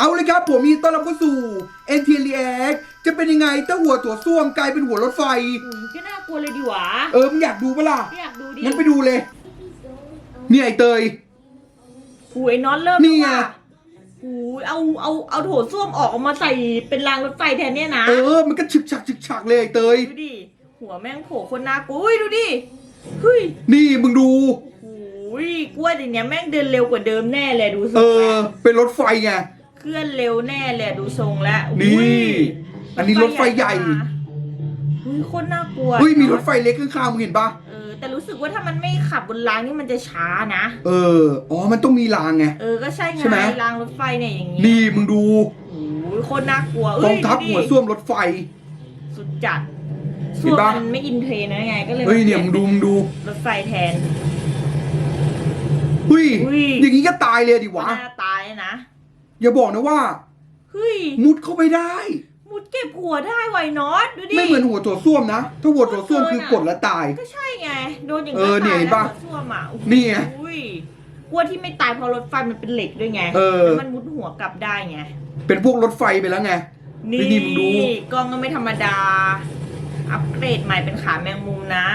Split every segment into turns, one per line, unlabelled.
เอาเลยครับผมมีต้อนรับเข้าสู่ n t l x จะเป็นยังไงถ้าหัวตัวส้วมกลายเป็นหัวรถไฟ
อุ้ยก็น่ากลัวเลยดิหวะ
เออมึงอยากดูปะล่ะ
อยากดูดิ
งั้นไปดูเลย เนี่ยไอเตย
หูยน็อตเริ่ม
นี่ไง
แล้วว่ะหูยเอาเอาเอาโถส้วมออกเอามาใส่เป็นรางรถไฟแทนเนี่ยนะ
เออ มันก็ฉึกฉักฉึกฉักเลยไอเตย
ดูดิ หัวแม่งโผล่คนน่ากลัวอุ้ยดูดิเฮ้ย
นี่มึงดู
หูยกลัวดิเนี่ยแม่งเดินเร็วกว่าเดิมแน่เลยดูทร
เองอ
แล้ว
เป็นรถไฟไง
เคลื่อนเร็วแน่เลยดูทรงแล้ว
นี่
อุ้ย
อันนี้รถไฟใหญ่
อุ้ยโคตรน่ากลัว
เฮ้ยมีรถไฟเล็กข้างๆมึงเห็นปะ
เออแต่รู้สึกว่าถ้ามันไม่ขับบนรางนี่มันจะช้านะ
เอออ๋อมันต้องมีรางไง
เออก็ใช่ไง
ใช่ไหม
รางรถไฟเนี่ยอย่างงี้
นี่มึงดู
โอ้ยโคตรน่ากลัว
ก
เอ้
อยงทัพ
ดูดิ
หัวส้วมรถไฟ
สุดจัด
เห็
ส้
น
วม
ปะ
มันไม่อินเทรนด์นะไงก็เลย
เฮ้ยเนี่ยมึงดูมึงดู
รถไฟแทน
เฮ้ย
อุ้ย
อย่างนี้ก็ตายเลยดิวะ
หน้าตายนะ
อย่าบอกนะว่า
เฮ้ย
มุดเข้าไปได้
มุดเก็บหัวได้ไวน็อตดูดิ
ไม่เหมือนหัวตัวส้วมนะ ถ้าหัวตัวส้วมคือกดแล้วตาย
ก็ใช่ไง โดนอย่าง
เออเนี่ย
ตาย
เห็นปะ
แล้วหัวส้วมอะโอ้โห
นี่ไง
อุ้ยกลัวที่ไม่ตายเพราะรถไฟมันเป็นเหล็กด้วยไง
เออ
แล้วมันมุดหัวกลับได้ไง
เป็นพวกรถไฟไปแล้วไง
นี่
นี่มึงดู
กล้องก็ไม่ธรรมดา อัปเกรดใหม่เป็นขาแมงมุมนะ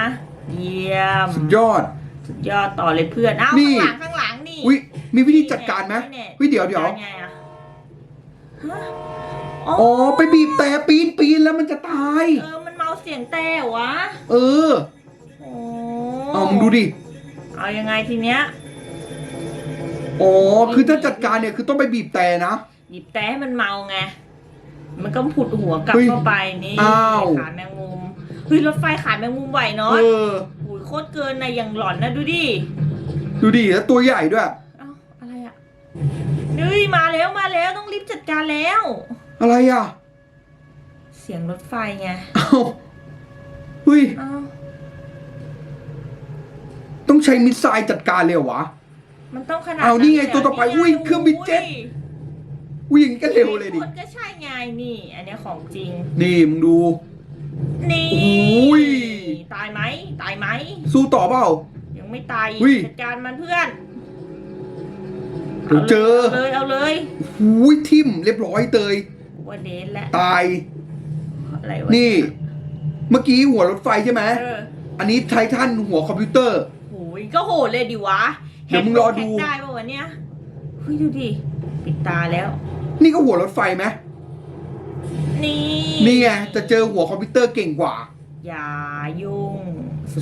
เยี่ยม
สุดยอด
สุดยอดต่อเลยเพื่อน อ้าว
นี่
ข้างหลังข้างหลังนี่
วิมีวิธีจัดการไหม
นี่
วิเดี๋ยวเดี๋ยว
จัดการไงอะ ฮะอ๋อ
อ๋อไปบีบแต่ปีนปีนแล้วมันจะตาย
เออ มันเมาเสียงแต่วะ
เออ
โอ้
เอามึงดูดิ
เอายังไงทีเนี้ย
อ๋อคือถ้าจัดการเนี่ยคือต้องไปบีบแต่นะ
หยิบแต่ให้มันเมาไง มันก็ผุดหัวกลับ
เฮ้ย
เข้าไปนี่
อ้าว
ขาแมงมุมเฮ้ยรถไฟขาแมงมุมไหวเนาะ
เออ
โอ้ยโคตรเกินนะอย่างหลอนนะดูดิ
ดูดิแล้วตัวใหญ่ด้วย
เอ้าอะไร อะเฮ้ยมาแล้วมาแล้วต้องรีบจัดการแล้ว
อะไรอะ
เสียงรถไฟไง
เอ้าเฮ้ย
เอ้า
ต้องใช้มิสไซล์จัดการเลยเหรอวะ
มันต้องขนาด
เอานี่ไง
ลยหร
ตัวต่อไปอุ้ยเครื่องบินเจ็ต อุ้ยอย่างนี้ก็เร็วเลยดิ
ก็ใช่ไงนี่ อันเนี้ยของจริง
นี่มึงดู
นี่
โอ้ย
ตายไหมตายไหม
สู้ต่อเปล่า
ยังไม่ตายอีก
อุ้ย
จัดการมันเพื่อน
เดี๋ยวเจอา
เลยเอาเลย
หูยทิมเรียบร้อยเตย
ว่าเดนแหละ
ตาย
อะไรวะ
นี่ เมื่อกี้หัวรถไฟใช่ไหม
เออ
อันนี้ไททันหัวคอมพิวเตอร์
โอ้ยก็โหดเลยดิวะ
เดี๋ยวมึงรอดู
แฮกได้ป่าวะเนี่ยเฮ้ยดูดิปิดตาแล้ว
นี่ก็หัวรถไฟไหม
นี่
นี่ไงจะเจอหัวคอมพิวเตอร์เก่งกว่า
อย่ายุ่ง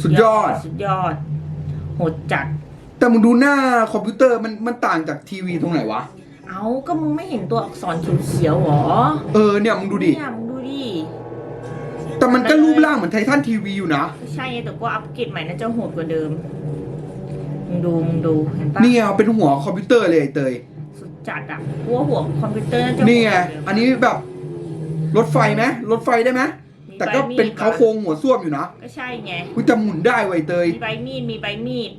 สุดยอด
สุดยอด โหดจัด
แต่มึงดูหน้าคอมพิวเตอร์มันมันต่างจากทีวีตรงไหนวะ
เอาก็มึงไม่เห็นตัวอักษรเขียวๆหรอ
เออเนี่ยมึงดูดิ
เนี่ยมึงดูดิ
แต่มันก็รูปร่างเหมือนไททันทีวีอยู่นะ
ไม่ใช่ไงแต่ก็อัปเกรดใหม่น่าจะโหดกว่าเดิม มึงดูมึงดูเห็นปะ
นี่ไงเป็นหัวคอมพิวเตอร์เลยไอ้เตย
สุดจัดอะกลัวหัวคอมพิวเตอร์น่าจะ
นี่ไง
โหดกว่าเดิม
อันนี้แบบรถไฟไหมรถไฟได้ไหม
มี
แต่ก็
ใบมีด
เป็นเขาโครงหัวส้วมอยู่นะ
ก็ใช่ไง
กูจะหมุนได้ไวะไอ้เตย
มีใบมีดมีใบมีด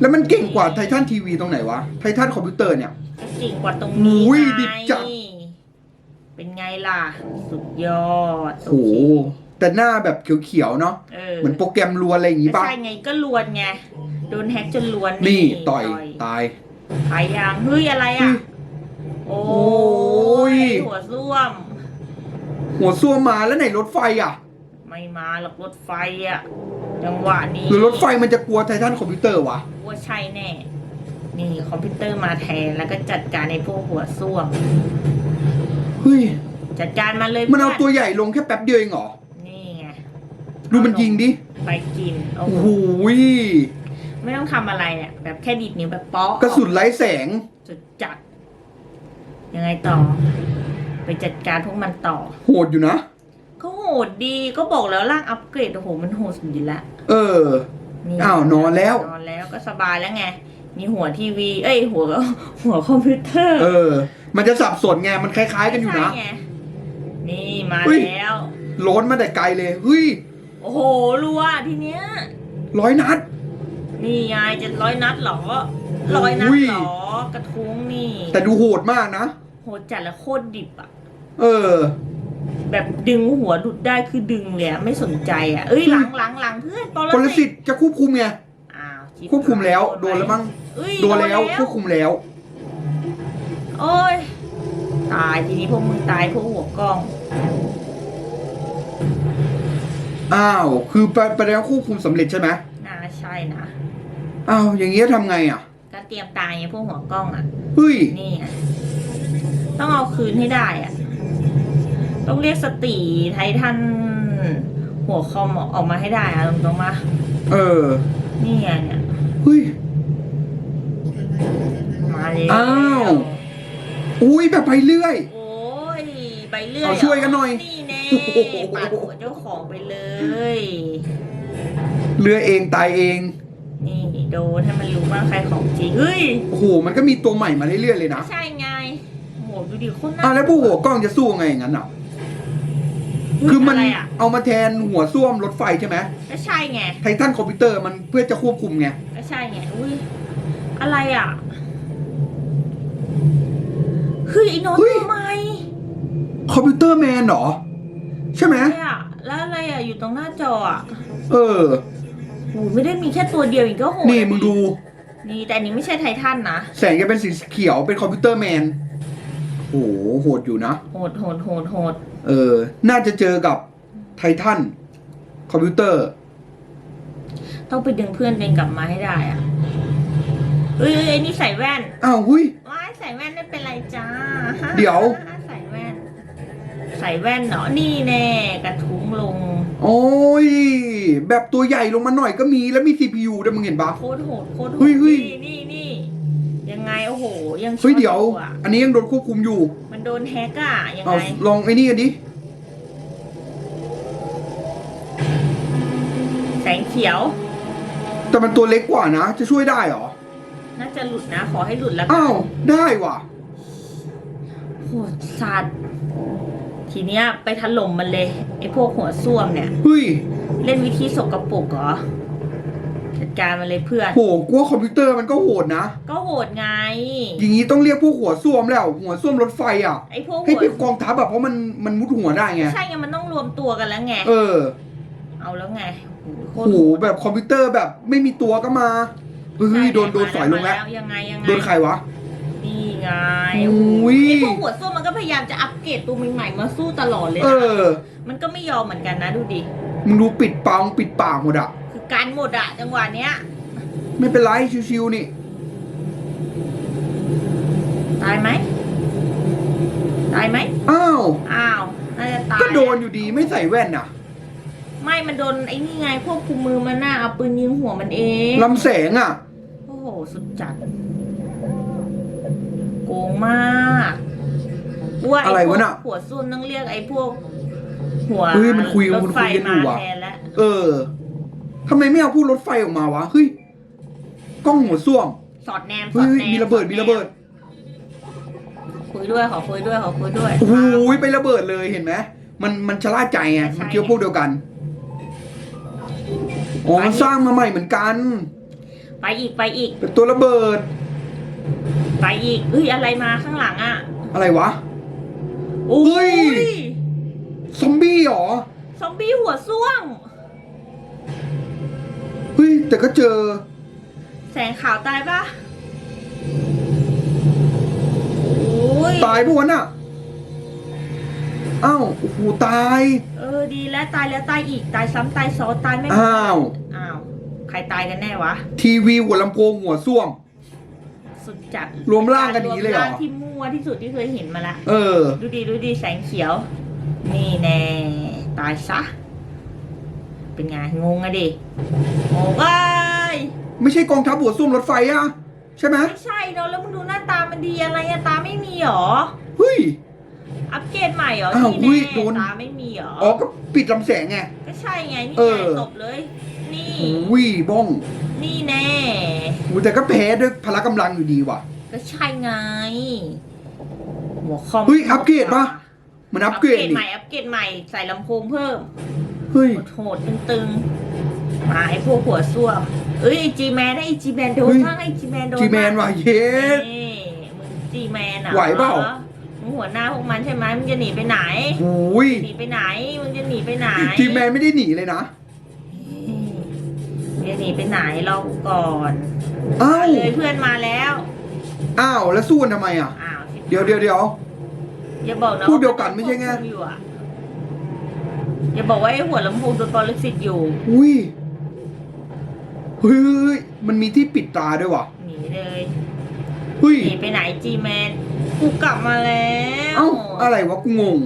แล้วมันเก่งกว่าไททันทีวีตรงไหนวะ ไททันคอมพิวเตอร์เนี่ย
ก็จริงกว่าตรงนี้
อุ้ย
ไง
ดิบจัด
เป็นไงล่ะ สุดยอด
โอ้โหแต่หน้าแบบเขียวๆเนาะ
เออ
เหมือนโปรแกรมลวนอะไรอย่างงี้
ก็
ป่ะ
ใช่ไงก็ลวนไง โดนแฮกจนลวน
นี่ต่อยตาย
ตายยางเฮ้ยอะไรอะ โอ้
โอ้ย
หัวส้วม
หัวส้วมมาแล้วไหนรถไฟอะ
ไม่มาหรอกรถไฟอะจังหวะนี้
หรือรถไฟมันจะกลัวไททันคอมพิวเตอร์วะ
ว่าใช่แน่ นี่คอมพิวเตอร์มาแทนแล้วก็จัดการในพวกหัวส้วม
เฮ้ย
จัดการมาเลย
มันเอา
พื่
ตัวใหญ่ลงแค่แป๊บเดียวเองเหรอ
นี่ไง
ดูมันยิงดิ
ไปกินโอ้
โอ้
โห
โห
ไม่ต้องทำอะไรเนี่ยแบบแค่ดีดนิ้วแบบเป๊อก
กระสุนไร้แสง
จุดจัด ยังไงต่อ ไปจัดการพวกมันต่อ
โหดอยู่นะ
ก็โห ดดีก็บอกแล้วร่างอัปเกรดโอ้โหมันโหดสุดอยู่แล้ว
เออ
นี่
อ้าวนอนแล้ว
นอนแล้วก็สบายแล้วไง มีหัวทีวี เอ้ยหัวหัวคอมพิวเตอร์
เออ มันจะสับสนไงมันคล้าย ๆ กันอยู่นะ
ใช่ไงนี่มา
เฮ้ย
แล้ว
โล้นมาแต่ไกลเลยเฮ้ย
โอ้โหรัวทีเนี้ย
ร้อยนัด
นี่ไงจะร้อยนัดเหรอร้อยนัด
อุ้ย
เหรอกระทุ้งนี่
แต่ดูโหดมากนะ
โหดจัดแล้วโคตรดิบอะ
เออ
แบบดึงหัวดุดได้คือดึงเลยอะไม่สนใจอะเอ้ยหลังหลังหลังเพื่อนปร
ปรสิตจะควบคุมไง
อ้าวชิบ
ควบคุมแล้ว
หาย
โดนแล้วมั้ง
เอ้ย
โดนแล้วควบคุมแล้ว
โอ้ยตายทีนี้พวกมึงตายพวกหัวกล้อง
อ้าว คือไปไปแล้วควบคุมสำเร็จใช่ไหม
น่าใช่นะ
อ้าวอย่างเงี้ยทำไงอะ
ก็เตรียมตายไงพวกหัวกล้องอะ
เฮ้ย
นี่ไงต้องเอาคืนให้ได้อะ ต้องเรียกสติไททันหัวคอมออกมาให้ได้อะตรงๆมา
เออ
นี่ไงเนี่ย
เฮ้ย
มาเลย
อ้าว อุ้ยแบบไปเรื่อย
โอ้ยไปเรื่อย
เอาช่วยกันหน่อย
นี่แน่ปาดหัวเจ้าของไปเลย
เรือเองตายเอง
นี่โดนให้มันรู้ว่าใครของจริงเฮ้ย
โอ้โห มันก็มีตัวใหม่มาเรื่อยๆเลยนะ
ใช่ไงโหดูดิโคน
อะแล้วพวกหัวกล้องจะสู้ไงอย่างนั้นอะ คือมัน
อะไรอะ
เอามาแทนหัวส้วมรถไฟใช่ไหม
ก็ใช่ไง
ไททันคอมพิวเตอร์มันเพื่อจะควบคุมไง
ก็ใช่ไงอุ้ยอะไรอะเฮ้ยไอ้โน้ต
เฮ้ย
ทำไม
คอมพิวเตอร์แมนเหรอ ใช่ไหม
อะไรอะแล้วอะไรอะอยู่ตรงหน้าจออะ
เออ
โหไม่ได้มีแค่ตัวเดียวอีกก็โหด
นี่มึงดู
นี่แต่อันนี้ไม่ใช่ไททันนะ
แสงจะเป็นสีเขียวเป็นคอมพิวเตอร์แมนโอ้ โหโหดอยู่นะ
โหดโหดโหดโหด
เออ น่าจะเจอกับไททันคอมพิวเตอร์
ต้องไปดึงเพื่อนเองกลับมาให้ได้อะเอ้ยเอ้ยไอ้นี่ใส่แว่น
อ้าวหุย
ว้ายใส่แว่นไม่เป็นไรจ้า
เดี๋ยว
ใส่แว่น ใส่แว่นเนาะนี่แน่กระทุ้งลง
โอ้ย แบบตัวใหญ่ลงมาหน่อยก็มีแล้วมี CPU ด้วยมึงเห็นปะ
โคตรโหดโคตรโห
เฮ้
ด
ยเฮ้ย
นี่นี่นี่ ยังไง โอ้โห ยัง
เฮ้ยเดี๋ยว
ช็อตออะ
อันนี้ยังโดนควบคุมอยู่
มันโดนแฮกอะยัง
เอา
ไง
ลองไอ้นี่กันดิ
แสงเขียว
แต่มันตัวเล็กกว่านะ จะช่วยได้เหรอ
น่าจะหลุดนะ ขอให้หลุดแล้วกั
อ้าว ได้ว่ะ
โหดสัตว์ทีเนี้ยไปถล่มมันเลยไอ้พวกหัวส้วมเนี่ย
เฮ้ย
เล่นวิธีสกปรกเหรอ จัดการมันเลยเพื่อน
โหกลัวคอมพิวเตอร์มันก็โหดนะ
ก็โหดไง
อย่างนี้ต้องเรียกพวกหัวส้วมแล้ว หัวส้วมรถไฟอะ
ไอ้พวก
ให้
หัว
เป็นกองทัพแบบเพราะมันมันมุดหัวได้ไง
ใช่ไงมันต้องรวมตัวกันแล้วไง
เออ
เอาแล้วไงโค
โห
ตรโหด
แบบคอมพิวเตอร์แบบไม่มีตัวก็มาเฮ้ยโดนโดนสอยลงแล้ว
ยังไงยังไง
โดนใครวะ
นี่ไง
อุ้ย
ไอ้พวกหัวส้วมมันก็พยายามจะอัปเกรดตัวใหม่ๆมาสู้ตลอดเลย
เอ
นะ
อ
มันก็ไม่ยอมเหมือนกันนะดูดิ
มึงดูปิดปากปิดปากหมดอะ
คือ การหมดอะจังหวะเนี้ย
ไม่เป็นไรชิวๆนี่
ตายไหมตายไหม
อ้าว
อ้าวน่าจะตาย
ก็โดนอยู่ดีไม่ใส่แว่นน่ะ
ไม่มันโดนไอ้นี่ไงควบคุมมือมันน่ะเอาปืนยิงหัวมันเอง
ลำแสงอะ
โอ้โห สุดจัด โกงมากว่า
อะไร
พว
วะ
ก
น่ะ
หัวส้วมต้องเรียกไอ้พวก หัว
เฮ้ยมันคุย
รถ
มัน
ไฟ
คุยกันอยู่
มา
อะ
แทนแล้ว
เออ ทำไมไม่เอาพูดรถไฟออกมาวะเฮ้ยกล้องหัวส้วม
สอดแนมส
เฮ้
อยดแนม
มีระเบิด
สอแน
มีระเบิด
คุยด้วยขอคุยด้วยขอคุยด้วย
โอ้โหไประเบิดเลยเห็นไหมมันมันชะล่าใจไง
ใช่
มันเกี่ยวพวกเดียวกันอ๋อมันสร้างมาใหม่เหมือนกัน
ไปอีกไปอีก
เป็นตัวระเบิด
ไปอีกเฮ้ยอะไรมาข้างหลังอะ
อะไรวะ
โอ้
เฮ้
ย
ยซอมบี้เหรอ
ซอมบี้หัวส้วม
เฮ้ย แต่ก็เจอ
แสงขาวตายปะโอ้ย
ตายปะวะน่ะอ้าวโอ้โหตาย
เออดีแล้วตายแล้วตายอีกตายซ้ำตายซ้อนตายไม่
อ้าว
อ้าวใครตายกันแน่วะ
ทีวีหัวลำโพงหัวส้วม
สุดจัด
รวมร่างกันอย่างนี้เลยเหรอ
วมร่างที่มั่วที่สุดที่เคยเห็นมาละ
เออ
ดูดีดูดีแสงเขียว นี่แน่ ตายซะ เป็นไง งงอะดิงงเอ้ย
ไม่ใช่กองทัพหัวส้วมรถไฟอะใช่ไหม
ไม่ใช่เนอะแล้วมึงดูหน้าตามันดีอะไรอะตาไม่มีหรอ
เฮ้ย
อัปเกรดใหม่เหรอ
อ้าว
นี่
อุ้ย
แน่
โดน
ตาไม่มีเหรอ
อ๋อก็ปิดลำแสงไง
ก็ใช่ไงนี่
เอ
ไง
อ
ตบเลย นี่
วิบ้อง
นี่แน่
โอ้แต่ก็แพ้ด้วยพละกำลังอยู่ดีว่ะ
ก็ใช่ไง หัวคอม
เฮ้ยอัปเกรดปะ มันอัปเกรด
อัป
นี่
ใหม่อัปเกรดใหม่ใส่ลำโพงเพิ่ม
เฮ้ย
โหดๆตึงๆมาไอ้พวกหัวส้วมเอ้ยไอจีแมนไอจีแมนโดน
เฮ้ย
บ้างไอจีแมนโดน
จีแมน
บ้าง
ว่ะเยส
นี่มึงจีแมนอะ
ไหวเปล่า
มึงหัวหน้าพวกมันใช่ไหมมึงจะหนีไปไหน
โอ้ย
หนีไปไหนมึงจะหนีไปไหน
จีแมนไม่ได้หนีเลยนะ
มึงจะหนีไปไหนรอกูก่อน
อ้าว
เลยเพื่อนมาแล้ว
อ้าวแล้วสู้กันทำไมอะ
อ้าว
เดี๋ยวเดี๋ยวเดี๋ยว
อย่าบอกนะ
พูดเดียวกันไม่ใช่ไง
ว่าอยู่อะ อย่าบอกว่าไอ้หัวลำโพงโดนปรสิตอยู่
อุ้ยเฮ้ยมันมีที่ปิดตาด้วยว่ะ
หนีเลย
เฮ้ย
หนีไปไหนจีแมนกูกลับมาแล้ว
เอ้าอะไรวะกูงง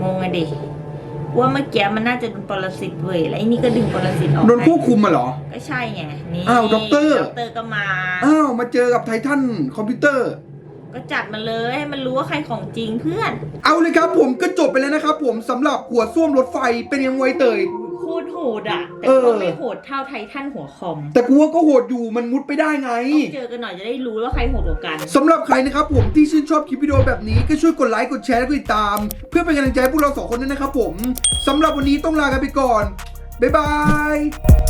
งงอะดิว่าเมื่อกี้มันน่าจะโดนปรสิตเว้ยแล้วไอ้นี่ก็ดึงปรสิตออก
โดนควบคุมมาเหรอ
ก็ใช่ไงนี่
อ้าวด็อกเตอร์
ด็อกเตอร์ก็มา
อ้าวมาเจอกับไททันคอมพิวเตอร์
ก็จัดมาเลยให้มันรู้ว่าใครของจริงเพื่อน
เอาเลยครับผมก็จบไปแล้วนะครับผมสำหรับหัวส้วมรถไฟเป็นยังไงเตย
โคตรโหดอะแต่
เออ
ก็ไม่โหดเท่าไททันหัวคอม
แต่กูว่าก็โหดอยู่มันมุดไปได้ไง
ต้องเจอกันหน่อยจะได้รู้ว่าใครโหดกว่ากัน
สำหรับใครนะครับผมที่ชื่นชอบคลิปวิดีโอแบบนี้ก็ช่วยกดไลค์กดแชร์และกดติดตาม เพื่อเป็นกำลังใจให้พวกเราสองคนด้วยนะครับผมสำหรับวันนี้ต้องลากันไปก่อนบ๊ายบาย